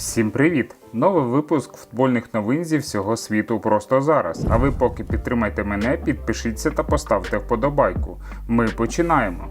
Всім привіт! Новий випуск футбольних новин зі всього світу просто зараз. А ви поки підтримайте мене, підпишіться та поставте вподобайку. Ми починаємо.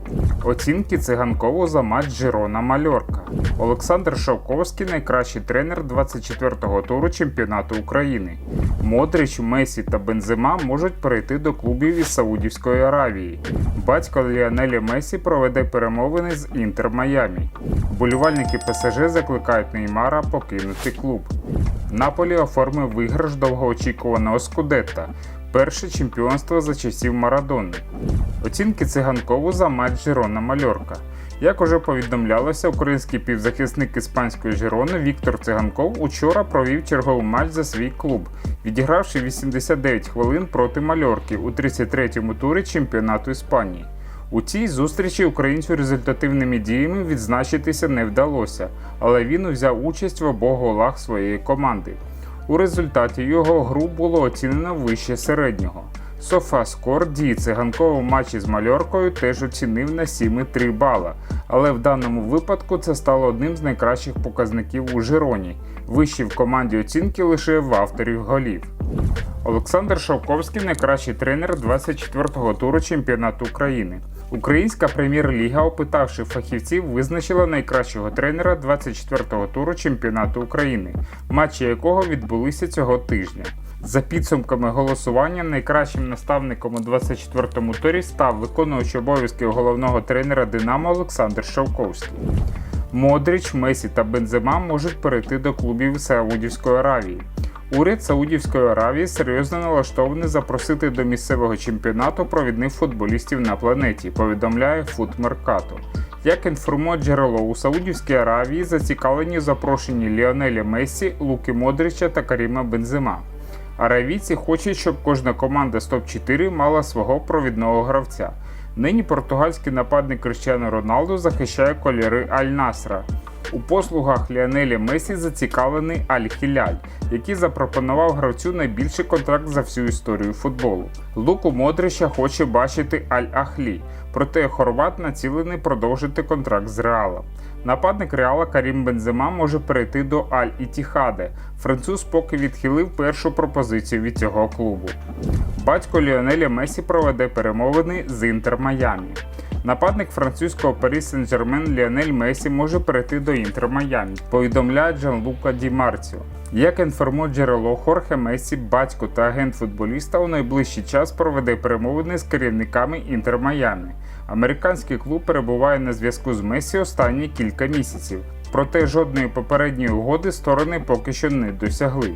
Оцінки циганкову за матч Жирона Мальорка. Олександр Шовковський найкращий тренер 24-го туру чемпіонату України. Модрич, Месі та Бензема можуть перейти до клубів із Саудівської Аравії. Батько Ліонеля Месі проведе перемовини з Інтер Майамі. Вболівальники ПСЖ закликають Неймара покинути клуб. Наполі оформив виграш довгоочікуваного Скудетта. Перше чемпіонство за часів Марадони. Оцінки циганкову за матч Жирона Мальорка. Як уже повідомлялося, український півзахисник іспанської Жирони Віктор Циганков учора провів черговий матч за свій клуб, відігравши 89 хвилин проти Мальорки у 33-му турі чемпіонату Іспанії. У цій зустрічі українцю результативними діями відзначитися не вдалося, але він взяв участь в обох голах своєї команди. У результаті його гру було оцінено вище середнього. Софаскор дії циганкового матчі з Мальоркою теж оцінив на 7,3 бала, але в даному випадку це стало одним з найкращих показників у Жироні. Вищі в команді оцінки лише в авторів голів. Олександр Шовковський найкращий тренер 24-го туру чемпіонату України. Українська прем'єр-ліга, опитавши фахівців, визначила найкращого тренера 24-го туру чемпіонату України, матчі якого відбулися цього тижня. За підсумками голосування, найкращим наставником у 24-му турі став виконуючий обов'язки головного тренера Динамо Олександр Шовковський. Модрич, Месі та Бензема можуть перейти до клубів Саудівської Аравії. Уряд Саудівської Аравії серйозно налаштований запросити до місцевого чемпіонату провідних футболістів на планеті, повідомляє Футмеркато. Як інформує джерело у Саудівській Аравії, зацікавлені в запрошенні Ліонеля Месі, Луки Модрича та Каріма Бензема. Аравійці хочуть, щоб кожна команда з топ-4 мала свого провідного гравця. Нині португальський нападник Крищано Роналду захищає кольори Аль-Насра. У послугах Ліонеля Месі зацікавлений Аль-Хіляль, який запропонував гравцю найбільший контракт за всю історію футболу. Луку Модрича хоче бачити Аль-Ахлі, проте хорват націлений продовжити контракт з Реалом. Нападник Реала Карім Бензема може перейти до Аль-Ітіхаде. Француз поки відхилив першу пропозицію від цього клубу. Батько Ліонеля Месі проведе перемовини з Інтер Майамі. Нападник французького Парі Сен-Жермен Ліонель Месі може перейти до Інтер Майамі, повідомляє Джанлука Ді Марціо. Як інформує джерело Хорхе Месі, батько та агент футболіста у найближчий час проведе перемовини з керівниками Інтер Майамі. Американський клуб перебуває на зв'язку з Месі останні кілька місяців. Проте жодної попередньої угоди сторони поки що не досягли.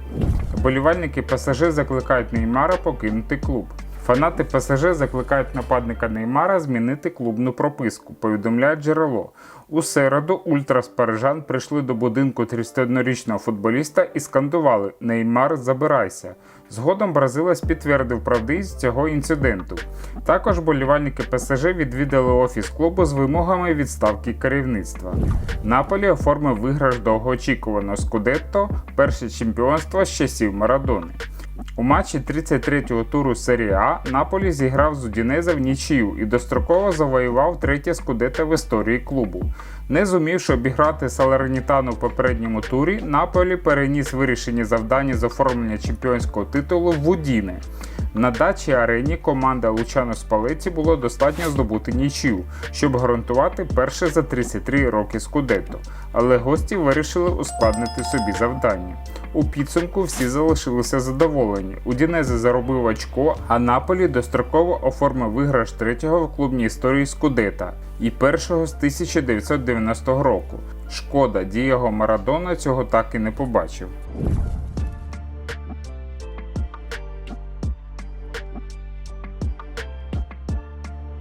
Вболівальники ПСЖ закликають Неймара покинути клуб. Фанати ПСЖ закликають нападника Неймара змінити клубну прописку, повідомляє джерело. У середу ультрас парижан прийшли до будинку 31-річного футболіста і скандували Неймар, забирайся. Згодом бразилець підтвердив правдивість цього інциденту. Також болівальники ПСЖ відвідали офіс клубу з вимогами відставки керівництва. Наполі оформив виграш довгоочікуваного Скудетто, перше чемпіонство з часів Марадони. У матчі 33-го туру серії А Наполі зіграв з Удінеза в нічию і достроково завоював третє скудете в історії клубу. Не зумівши обіграти Салернітану в попередньому турі, Наполі переніс вирішені завдання з оформлення чемпіонського титулу в Удіне. На дачі арені команда Лучано Спалеті було достатньо здобути нічию, щоб гарантувати перше за 33 роки Скудетто, але гості вирішили ускладнити собі завдання. У підсумку всі залишилися задоволені. Удінезе заробив очко, а Наполі достроково оформив виграш третього в клубній історії Скудета і першого з 1990 року. Шкода, Дієго Марадона цього так і не побачив.